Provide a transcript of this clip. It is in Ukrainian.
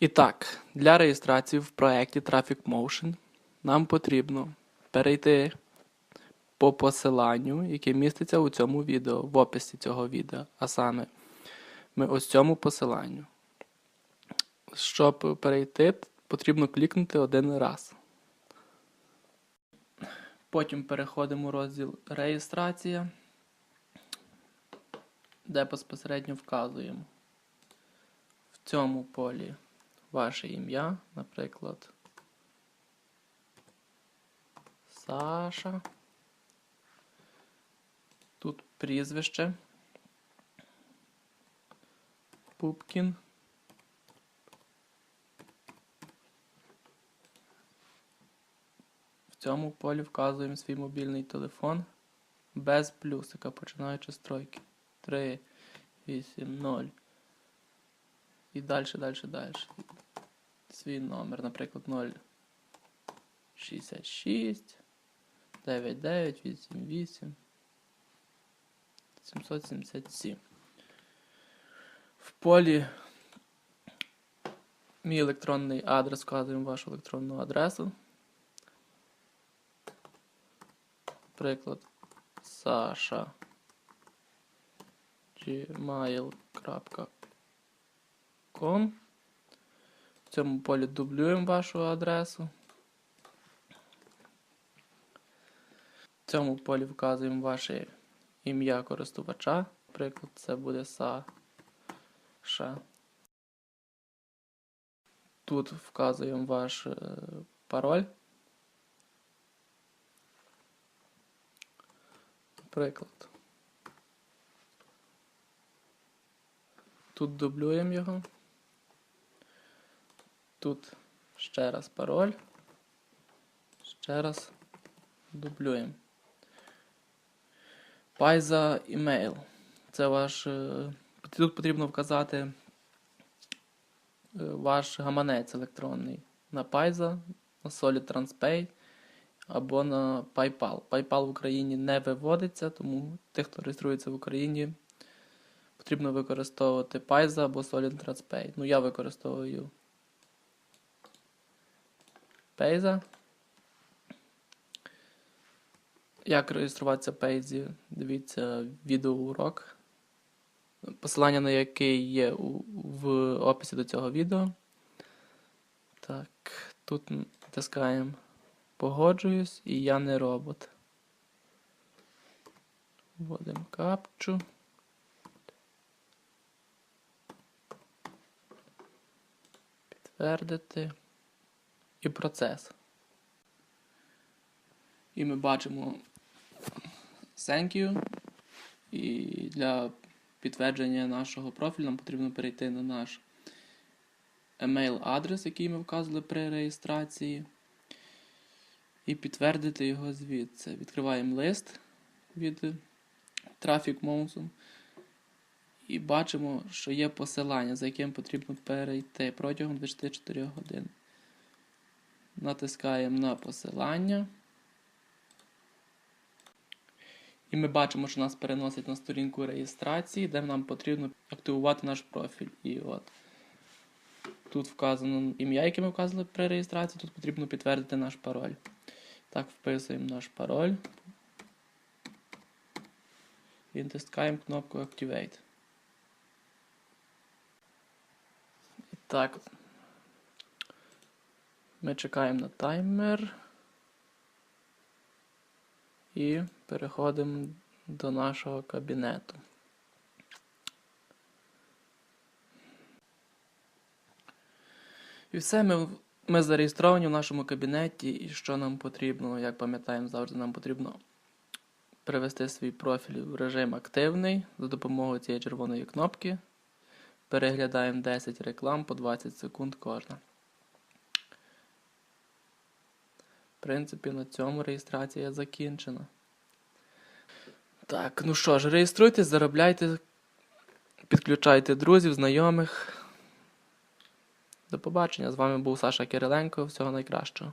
І так, для реєстрації в проєкті Traffic Motion нам потрібно перейти по посиланню, яке міститься у цьому відео, в описі цього відео. А саме, ми ось цьому посиланню. Щоб перейти, потрібно клікнути один раз. Потім переходимо у розділ Реєстрація, де безпосередньо вказуємо в цьому полі ваше ім'я, наприклад, Саша. Тут прізвище. Пупкін. В цьому полі вказуємо свій мобільний телефон без плюсика, починаючи з тройки. 3, 8, 0. І далі, далі, далі. Свій номер, наприклад, 0. 66 99 88 777. В полі мій електронний адрес вказуємо вашу електронну адресу. Приклад Саша gmail.com цьому полі дублюємо вашу адресу. В цьому полі вказуємо ваше ім'я користувача. Наприклад, це буде Саша. Тут вказуємо ваш е, пароль. Приклад. Тут дублюємо його. Тут ще раз пароль. Ще раз дублюємо. Пайза email. Це ваш. е, Тут потрібно вказати е, ваш гаманець електронний на Payza, на Solid TransPay або на PayPal. PayPal в Україні не виводиться, тому тих, хто реєструється в Україні, потрібно використовувати Payza або Solid TransPay. Ну, я використовую Payza. Як реєструватися в Payzy, дивіться відеоурок, посилання на який є в описі до цього відео. Так, тут натискаємо Погоджуюсь і я не робот. Вводимо капчу. Підтвердити. І процес. І ми бачимо Thank you. І для підтвердження нашого профілю нам потрібно перейти на наш емейл адрес, який ми вказували при реєстрації. І підтвердити його звідси. Відкриваємо лист від Traffic Mouse. І бачимо, що є посилання, за яким потрібно перейти протягом 24 годин. Натискаємо на посилання. І ми бачимо, що нас переносить на сторінку реєстрації, де нам потрібно активувати наш профіль. І от тут вказано ім'я, яке ми вказали при реєстрації, тут потрібно підтвердити наш пароль. Так, вписуємо наш пароль. І натискаємо кнопку Activate. І так. Ми чекаємо на таймер. І переходимо до нашого кабінету. І все, ми, ми зареєстровані в нашому кабінеті, і що нам потрібно, як пам'ятаємо, завжди нам потрібно привести свій профіль в режим активний за допомогою цієї червоної кнопки. Переглядаємо 10 реклам по 20 секунд кожна. В принципі, на цьому реєстрація закінчена. Так, ну що ж, реєструйтесь, заробляйте, підключайте друзів, знайомих. До побачення. З вами був Саша Кириленко. Всього найкращого.